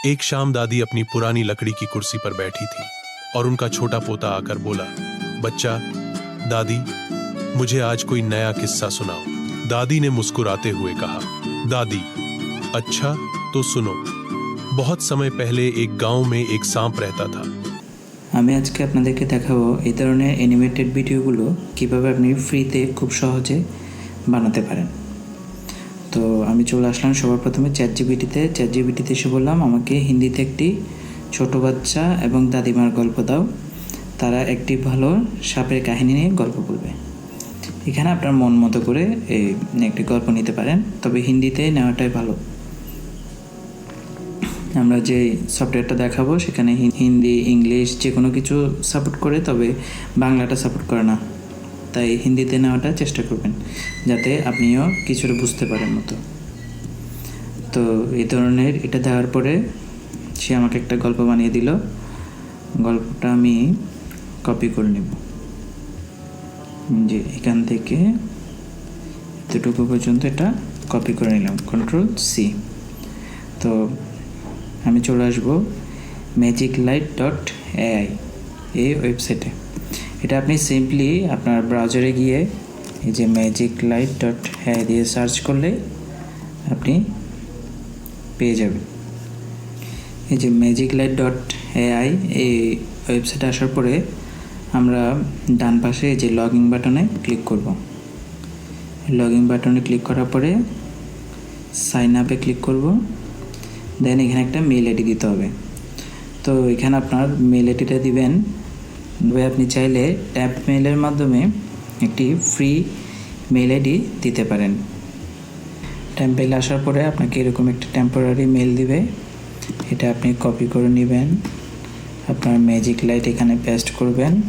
एक शाम दादी अपनी पुरानी लकड़ी की कुर्सी पर बैठी थी और उनका छोटा पोता आकर बोला बच्चा दादी मुझे आज कोई नया किस्सा सुनाओ दादी ने मुस्कुराते हुए कहा दादी अच्छा तो सुनो बहुत समय पहले एक गांव में एक सांप रहता था আমি আজকে আপনাদেরকে দেখাবো এই ধরনের অ্যানিমেটেড ভিডিওগুলো কিভাবে আপনি ফ্রিতে খুব সহজে বানাতে পারেন তো আমি চলে আসলাম সবার প্রথমে চ্যাট জিবিটিতে চ্যাট জিবিটিতে এসে বললাম, আমাকে হিন্দিতে একটি ছোট বাচ্চা এবং দাদিমার গল্প দাও। তারা একটি ভালো সাপের কাহিনী নিয়ে গল্প বলবে। এখানে আপনার মন মতো করে এই একটি গল্প নিতে পারেন। তবে হিন্দিতে নেওয়াটাই ভালো। আমরা যে সফটওয়্যারটা দেখাবো, সেখানে হিন্দি, ইংলিশ যে কোনো কিছু সাপোর্ট করে, তবে বাংলাটা সাপোর্ট করে না। তাই হিন্দিতে নেওয়াটা চেষ্টা করবেন, যাতে আপনিও কিছুটা বুঝতে পারেন মতো। তো এই ধরনের এটা দেওয়ার পরে সে আমাকে একটা গল্প বানিয়ে দিল। গল্পটা আমি কপি করে নেব। যে এখান থেকে এতটুকু পর্যন্ত এটা কপি করে নিলাম। কন্ট্রোল সি তো আমি চলে আসব ম্যাজিক লাইট ডট এআই এই ওয়েবসাইটে এটা আপনি সিম্পলি আপনার ব্রাউজারে গিয়ে এই যে ম্যাজিক লাইট ডট এআই দিয়ে সার্চ করলে আপনি পেয়ে যাবেন। এই যে ম্যাজিক লাইট ডট এআই এই ওয়েবসাইটে আসার পরে আমরা ডান পাশে এই যে লগ ইন বাটনে ক্লিক করব। লগ ইন বাটনে ক্লিক করার পরে সাইন আপে ক্লিক করব। দেন এখানে একটা মেল আইডি দিতে হবে। তো এখানে আপনার মেল আইডিটা দিবেন। তবে আপনি চাইলে ট্যাপ মেলের মাধ্যমে একটি ফ্রি মেল আইডি দিতে পারেন। টেম্পেল আসার পরে আপনাকে এরকম একটা টেম্পোরারি মেল দিবে। এটা আপনি কপি করে নেবেন। আপনার ম্যাজিক লাইট এখানে পেস্ট করবেন।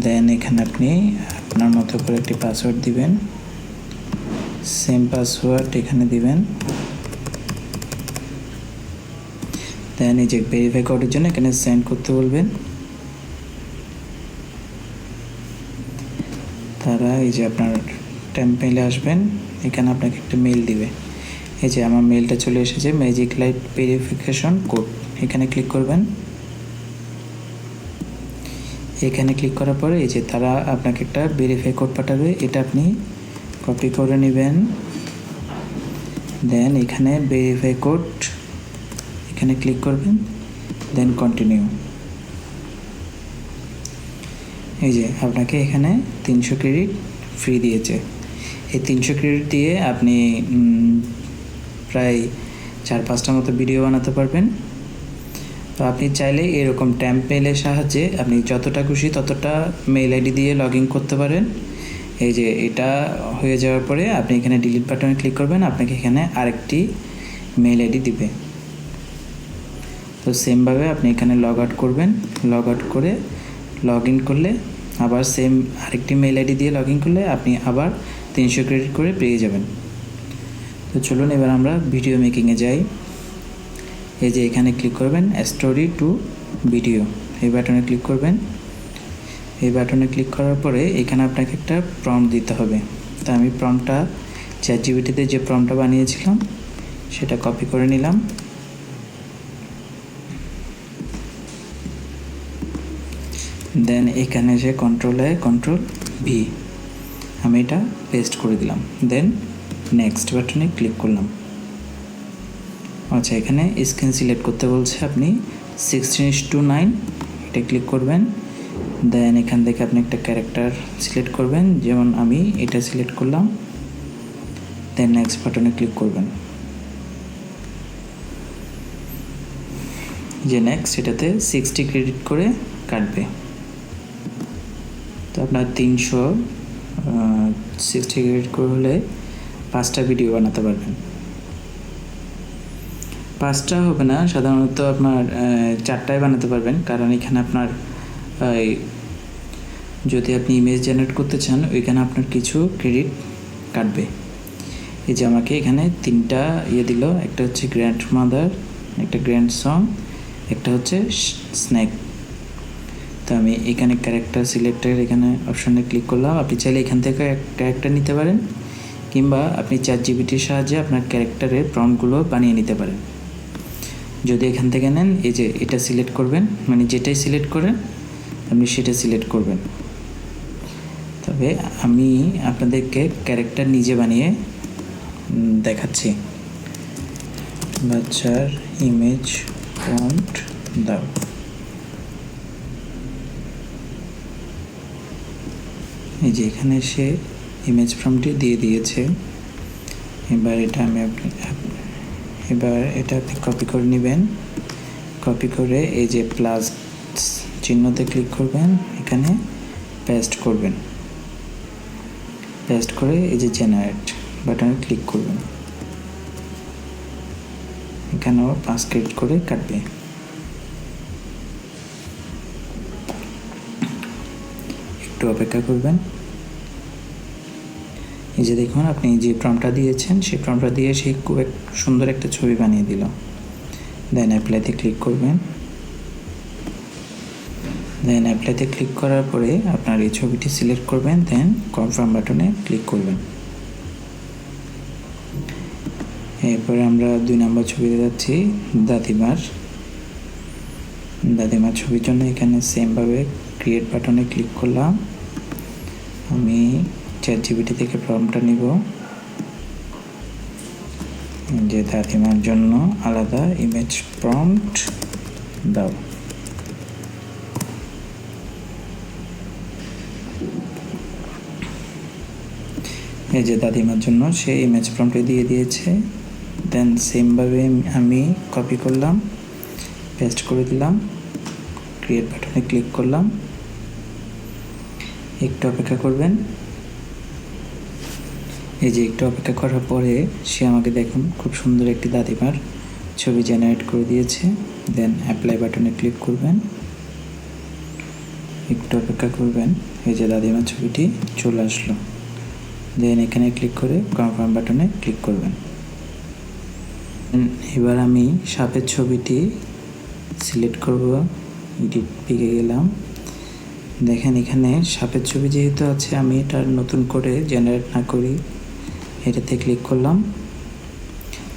দেন এখানে আপনি আপনার মতো করে একটি পাসওয়ার্ড দিবেন। সেম পাসওয়ার্ড এখানে দিবেন। দেন এই যে ভেরিফাই কোডের জন্য এখানে সেন্ড করতে বলবেন তারা এই যে আপনার টেম্পেলে আসবেন, এখানে আপনাকে একটা মেল দিবে। এই যে আমার মেলটা চলে এসেছে ম্যাজিক লাইট ভেরিফিকেশন কোড এখানে ক্লিক করবেন। এখানে ক্লিক করার পরে এই যে তারা আপনাকে একটা ভেরিফাই কোড পাঠাবে, এটা আপনি কপি করে নেবেন। দেন এখানে ভেরিফাই কোড এখানে ক্লিক করবেন। দেন কন্টিনিউ এই যে আপনাকে এখানে তিনশো ক্রেডিট ফ্রি দিয়েছে। এই তিনশো ক্রেডিট দিয়ে আপনি প্রায় চার পাঁচটা মতো ভিডিও বানাতে পারবেন। তো আপনি চাইলে এরকম ট্যাম্প মেলের সাহায্যে আপনি যতটা খুশি ততটা মেল আইডি দিয়ে লগ ইন করতে পারেন। এই যে এটা হয়ে যাওয়ার পরে আপনি এখানে ডিলিট বাটনে ক্লিক করবেন, আপনাকে এখানে আরেকটি মেল আইডি দিবে। তো সেমভাবে আপনি এখানে লগ আউট করবেন। লগ আউট করে লগ ইন করলে আবার সেম আরেকটি মেল আইডি দিয়ে লগ ইন করলে আপনি আবার তিনশো ক্রেডিট করে পেয়ে যাবেন। তো চলুন এবার আমরা ভিডিও মেকিংয়ে যাই। এই যে এখানে ক্লিক করবেন স্টোরি টু ভিডিও এই বাটনে ক্লিক করবেন। এই বাটনে ক্লিক করার পরে এখানে আপনাকে একটা প্রম্পট দিতে হবে। তা আমি প্রম্পটটা চ্যাট জিবিটিতে যে প্রম্পটটা বানিয়েছিলাম, সেটা কপি করে নিলাম। দেন এখানে যে কন্ট্রোল কন্ট্রোল ভি আমি এটা পেস্ট করে দিলাম। দেন নেক্সট বাটনে ক্লিক করলাম। আচ্ছা এখানে স্ক্রিন সিলেক্ট করতে বলছে আপনি সিক্সটিন টু নাইন এটা ক্লিক করবেন। দেন এখান থেকে আপনি একটা ক্যারেক্টার সিলেক্ট করবেন, যেমন আমি এটা সিলেক্ট করলাম। দেন নেক্সট বাটনে ক্লিক করবেন। যে নেক্সট এটাতে সিক্সটি ক্রেডিট করে কাটবে। তো আপনার তিনশো সিক্সটি ক্রেডিট করে হলে পাঁচটা ভিডিও বানাতে পারবেন। পাঁচটা হবে না, সাধারণত আপনার চারটায় বানাতে পারবেন, কারণ এখানে আপনার যদি আপনি ইমেজ জেনারেট করতে চান, ওইখানে আপনার কিছু ক্রেডিট কাটবে। এই যে আমাকে এখানে তিনটা ইয়ে দিল, একটা হচ্ছে গ্র্যান্ড মাদার একটা গ্র্যান্ড সং একটা হচ্ছে স্ন্যাক তো আমি এখানে ক্যারেক্টার সিলেক্টের এখানে অপশানে ক্লিক করলাম। আপনি চাইলে এখান থেকে ক্যারেক্টার নিতে পারেন, কিংবা আপনি চার জিবিটির সাহায্যে আপনার ক্যারেক্টারের প্রম্পটগুলো বানিয়ে নিতে পারেন। যদি এখান থেকে নেন, এই যে এটা সিলেক্ট করবেন মানে যেটাই সিলেক্ট করেন, আপনি সেটা সিলেক্ট করবেন। তবে আমি আপনাদেরকে ক্যারেক্টার নিজে বানিয়ে দেখাচ্ছি। বাচ্চার ইমেজ ফন্ট দাও। এই যে এখানে সে ইমেজ ফর্মটি দিয়ে দিয়েছে। এবার এটা আমি এবার এটা আপনি কপি করে নেবেন। কপি করে এই যে প্লাস চিহ্নতে ক্লিক করবেন। এখানে পেস্ট করবেন। পেস্ট করে এই যে জেনারেট বাটনে ক্লিক করবেন। এখানেও পাঁচ ক্লিক করে কাটবে। একটু অপেক্ষা করবেন। এই যে দেখুন, আপনি যে প্রমটা দিয়েছেন, সেই প্রমটা দিয়ে সে খুব এক, সুন্দর একটা ছবি বানিয়ে দিল। দেন অ্যাপ্লাইতে ক্লিক করবেন। দেন অ্যাপ্লাইতে ক্লিক করার পরে আপনার এই ছবিটি সিলেক্ট করবেন দেন কনফার্ম বাটনে ক্লিক করবেন। এরপরে আমরা দুই নম্বর ছবিতে যাচ্ছি দাদিমার দাদিমার ছবির জন্য এখানে সেমভাবে ক্রিয়েট বাটনে ক্লিক করলাম। আমি চ্যাট জিবিটি থেকে ফর্মটা নিব। যে দাদিমার জন্য আলাদা ইমেজ প্রম্পট দাও। এই যে দাদিমার জন্য সে ইমেজ প্রম্পটে দিয়ে দিয়েছে। দেন সেমভাবে আমি কপি করলাম পেস্ট করে দিলাম ক্রিয়েট বাটনে ক্লিক করলাম। একটু অপেক্ষা করবেন। এই যে একটু অপেক্ষা করার পরে সে আমাকে দেখুন, খুব সুন্দর একটি দাদিমার ছবি জেনারেট করে দিয়েছে। দেন অ্যাপ্লাই বাটনে ক্লিক করবেন। একটু অপেক্ষা করবেন, এই যে দাদিমার ছবিটি চলে আসলো। দেন এখানে ক্লিক করে কনফার্ম বাটনে ক্লিক করবেন। এবার আমি সাপের ছবিটি সিলেক্ট করব। এডিট পেয়ে গেলাম। দেখেন, এখানে সাপের ছবি যেহেতু আছে, আমি এটা নতুন করে জেনারেট না করি। এটাতে ক্লিক করলাম।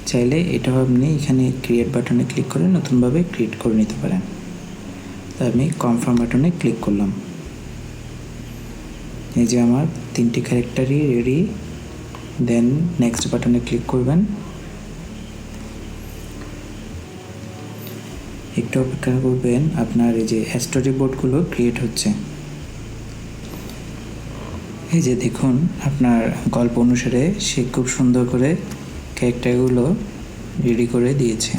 চাইলে এটাও আপনি এখানে ক্রিয়েট বাটনে ক্লিক করে নতুনভাবে ক্রিয়েট করে নিতে পারেন। তো আমি কনফার্ম বাটনে ক্লিক করলাম। এই যে আমার তিনটি ক্যারেক্টারই রেডি দেন নেক্সট বাটনে ক্লিক করবেন। একটু অপেক্ষা করবেন, আপনার এই যে স্টোরি বোর্ডগুলো ক্রিয়েট হচ্ছে। এই যে দেখুন, আপনার গল্প অনুসারে সে খুব সুন্দর করে ক্যারেক্টারগুলো রেডি করে দিয়েছে।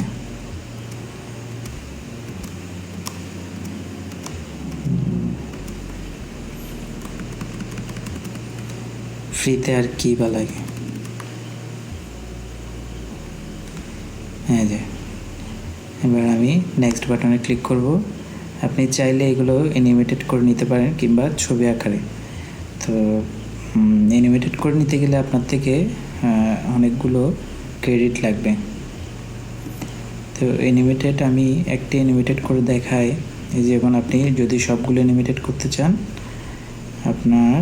ফ্রিতে আর কি বা লাগে? হ্যাঁ যে, এবার আমি নেক্সট বাটনে ক্লিক করব। আপনি চাইলে এগুলো অ্যানিমেটেড করে নিতে পারেন কিংবা ছবি আকারে। তো অ্যানিমেটেড করে নিতে গেলে আপনার থেকে অনেকগুলো ক্রেডিট লাগবে। তো অ্যানিমেটেড আমি একটি অ্যানিমেটেড করে দেখাই। এই যে এখন আপনি যদি সবগুলো অ্যানিমেটেড করতে চান, আপনার,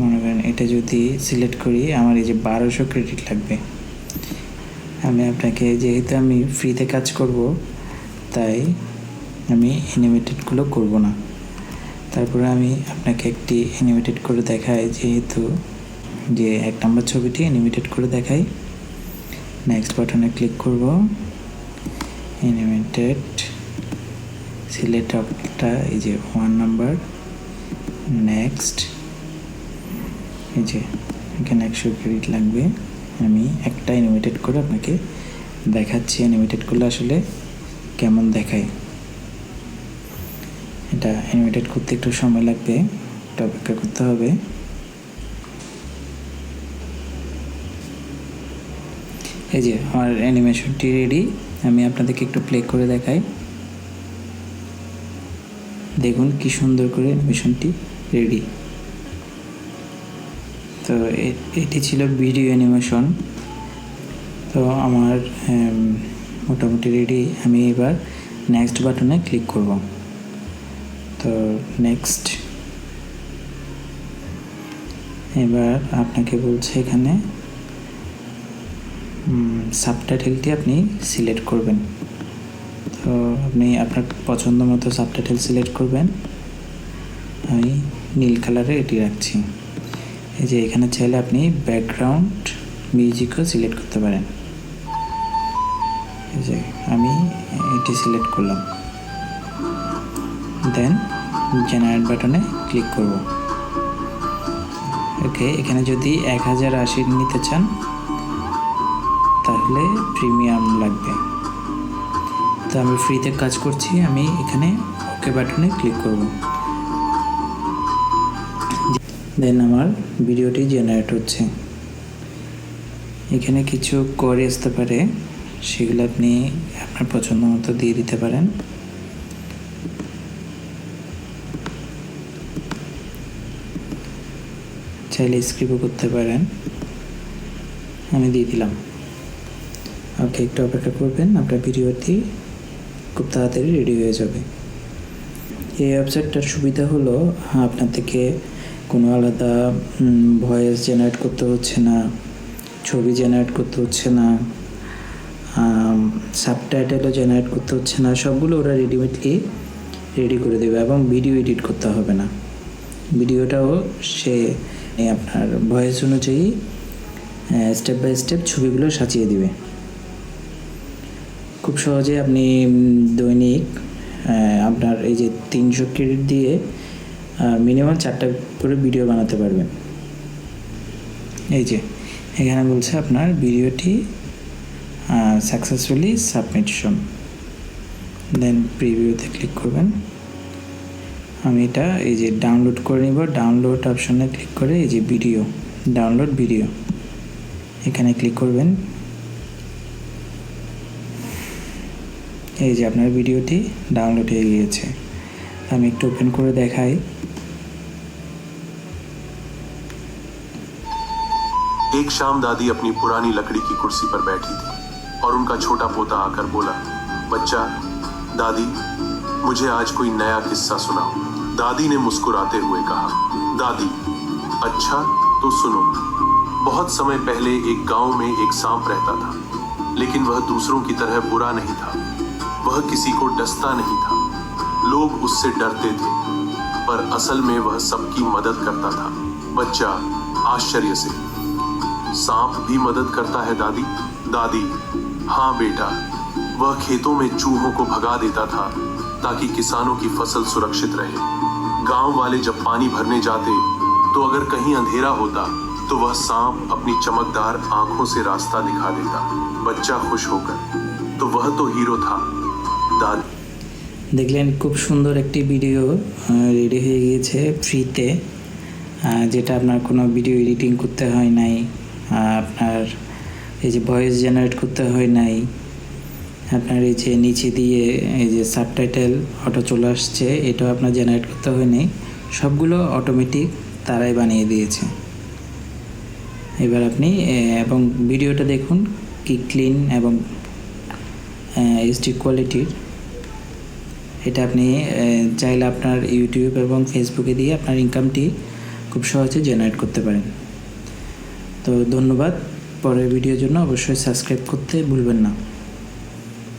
মনে করেন এটা যদি সিলেক্ট করি, আমার এই যে বারোশো ক্রেডিট লাগবে। আমি আপনাকে, যেহেতু আমি ফ্রিতে কাজ করব, তাই আমি অ্যানিমেটেডগুলো করব না। তারপরে আমি আপনাকে একটি অ্যানিমেটেড করে দেখাই, যেহেতু যে এক নম্বর ছবিটি অ্যানিমেটেড করে দেখাই। নেক্সট বাটনে ক্লিক করব। অ্যানিমেটেড সিলেক্ট অপটা এই যে ওয়ান নাম্বার নেক্সট এই যে এখানে একশো ক্রেডিট লাগবে। আমি একটা অ্যানিমেটেড করে আপনাকে দেখাচ্ছি অ্যানিমেটেড করলে আসলে কেমন দেখায়। এটা অ্যানিমেটেড করতে একটু সময় লাগবে একটু অপেক্ষা করতে হবে। এই যে আমার অ্যানিমেশনটি রেডি আমি আপনাদেরকে একটু প্লে করে দেখাই। দেখুন কি সুন্দর করে অ্যানিমেশনটি রেডি তো এটি ছিল ভিডিও অ্যানিমেশন তো আমার মোটামুটি রেডি আমি এবার নেক্সট বাটনে ক্লিক করব। তো নেক্সট এবার আপনাকে বলছে এখানে সাবটাইটেলটি আপনি সিলেক্ট করবেন। তো আপনি আপনার পছন্দ মতো সাবটাইটেল সিলেক্ট করবেন। আমি নীল কালারে এটি রাখছি। এই যে এখানে চাইলে আপনি ব্যাকগ্রাউন্ড মিউজিকও সিলেক্ট করতে পারেন। এই যে আমি এটি সিলেক্ট করলাম। দেন জেনারেট বাটনে ক্লিক করব। ওকে এখানে যদি এক হাজার আশি নিতে চান, তাহলে প্রিমিয়াম লাগবে। তো আমি ফ্রিতে কাজ করছি, আমি এখানে ওকে বাটনে ক্লিক করব। দেন আমার ভিডিওটি জেনারেট হচ্ছে। এখানে কিছু করে আসতে পারে, সেগুলো আপনি আপনার পছন্দ মতো দিয়ে দিতে পারেন। চাইলে স্ক্রিপও করতে পারেন। আমি দিয়ে দিলাম। ওকে একটু অপেক্ষা করবেন, আপনার ভিডিওটি খুব তাড়াতাড়ি রেডি হয়ে যাবে। এই ওয়েবসাইটটার সুবিধা হলো আপনার থেকে কোনো আলাদা ভয়েস জেনারেট করতে হচ্ছে না, ছবি জেনারেট করতে হচ্ছে না সাবটাইটেলও জেনারেট করতে হচ্ছে না, সবগুলো ওরা রেডিমেডলি রেডি করে দেবে এবং ভিডিও এডিট করতে হবে না। ভিডিওটাও সে আপনার ভয়েস অনুযায়ী স্টেপ বাই স্টেপ ছবিগুলো সাজিয়ে দিবে। খুব সহজে আপনি দৈনিক আপনার এই যে তিনশো ক্রেডিট দিয়ে মিনিমাম চারটা করে ভিডিও বানাতে পারবেন। এই যে, এখানে বলছে আপনার ভিডিওটি সাকসেসফুলি সাবমিশন দেন প্রিভিউতে ক্লিক করবেন। আমি এটা এই যে ডাউনলোড করে নিব ডাউনলোড অপশনে ক্লিক করে এই যে ভিডিও ডাউনলোড ভিডিও এখানে ক্লিক করবেন এই যে আপনার ভিডিওটি ডাউনলোড হয়ে গিয়েছে আমি একটু ওপেন করে দেখাই एक शाम दादी अपनी पुरानी लकड़ी की कुर्सी पर बैठी थी और उनका छोटा पोता आकर बोला बच्चा दादी मुझे आज कोई नया किस्सा सुनाओ दादी ने मुस्कुराते हुए कहा, दादी अच्छा तो सुनो। बहुत समय पहले एक गाँव में एक सांप रहता था, लेकिन वह दूसरों की तरह बुरा नहीं था। वह किसी को डसता नहीं था। लोग उससे डरते थे, पर असल में वह सबकी मदद करता था। बच्चा, आश्चर्य से, सांप भी मदद करता है दादी? दादी हाँ बेटा, वह खेतों में चूहों को भगा देता था, ताकि किसानों की फ़सल सुरक्षित रहे। गांव वाले जब पानी भरने जाते तो अगर कहीं अंधेरा होता तो वह सांप अपनी चमकदार आंखों से रास्ता दिखा देता बच्चा खुश होकर तो वह तो हीरो था दादी দেখলেন খুব সুন্দর একটি ভিডিও রেডি হয়ে গিয়েছে ফ্রিতে যেটা আপনার কোনো ভিডিও এডিটিং করতে হয় নাই আহ, আপনার এই যে ভয়েস জেনারেট করতে হয় নাই আপনার এই যে নিচে দিয়ে, এই যে সাবটাইটেল অটো চলে আসছে, এটাও আপনার জেনারেট করতে হয়নি। সবগুলো অটোমেটিক তারাই বানিয়ে দিয়েছে। এবার আপনি এবং ভিডিওটা দেখুন কি ক্লিন এবং এইচডি কোয়ালিটির এটা আপনি চাইলে আপনার ইউটিউব এবং ফেসবুকে দিয়ে আপনার ইনকামটি খুব সহজে জেনারেট করতে পারেন। তো ধন্যবাদ। পরের ভিডিওর জন্য অবশ্যই সাবস্ক্রাইব করতে ভুলবেন না।